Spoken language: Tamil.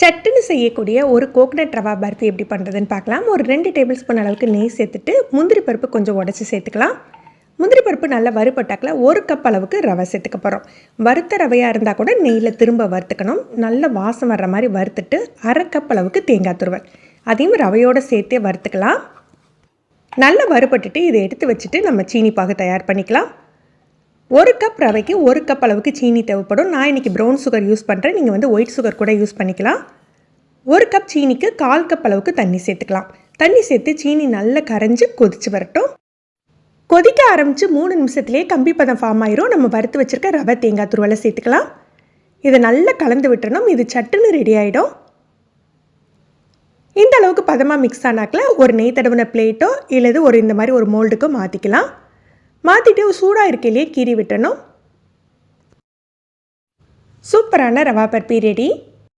சட்டுன்னு செய்யக்கூடிய ஒரு கோகனட் ரவா பர்ஃபி எப்படி பண்ணுறதுன்னு பார்க்கலாம். ஒரு ரெண்டு டேபிள் ஸ்பூன் அளவுக்கு நெய் சேர்த்துட்டு முந்திரி பருப்பு கொஞ்சம் உடச்சி சேர்த்துக்கலாம். முந்திரி பருப்பு நல்லா வறுபட்டாக்கில் ஒரு கப் அளவுக்கு ரவை சேர்த்துக்க போகிறோம் வறுத்த ரவையாக இருந்தால் கூட நெய்யில் திரும்ப வறுத்துக்கணும். நல்ல வாசம் வர்ற மாதிரி வறுத்துட்டு அரை கப் அளவுக்கு தேங்காய் துருவல். அதையும் ரவையோடு சேர்த்தே வறுத்துக்கலாம். நல்லா வறுபட்டுட்டு இதை எடுத்து வச்சுட்டு நம்ம சீனி பாகு தயார் பண்ணிக்கலாம். ஒரு கப் ரவைக்கு ஒரு கப் அளவுக்கு சீனி தேவைப்படும். நான் இன்றைக்கி ப்ரௌன் சுகர் யூஸ் பண்ணுறேன் நீங்கள் வந்து ஒயிட் சுகர் கூட யூஸ் பண்ணிக்கலாம். ஒரு கப் சீனிக்கு கால் கப் அளவுக்கு தண்ணி சேர்த்துக்கலாம். தண்ணி சேர்த்து சீனி நல்லா கரைஞ்சி கொதித்து வரட்டும். கொதிக்க ஆரம்பித்து மூணு நிமிஷத்துலேயே கம்பி பதம் ஃபார்ம் ஆயிரும். நம்ம வறுத்து வச்சுருக்க ரவை தேங்காய் துருவலை சேர்த்துக்கலாம். இதை நல்லா கலந்து விட்டுறணும். இது சட்டுன்னு ரெடி ஆகிடும் இந்த அளவுக்கு பதமாக மிக்ஸ் ஆனாக்கில் ஒரு நெய் தடவின பிளேட்டோ இல்லது ஒரு இந்த மாதிரி ஒரு மோல்டுக்கோ மாற்றிக்கலாம் மாற்றிட்டு சூடாக இருக்கையிலேயே கீறி விட்டணும் சூப்பரான ரவா பர்பி ரெடி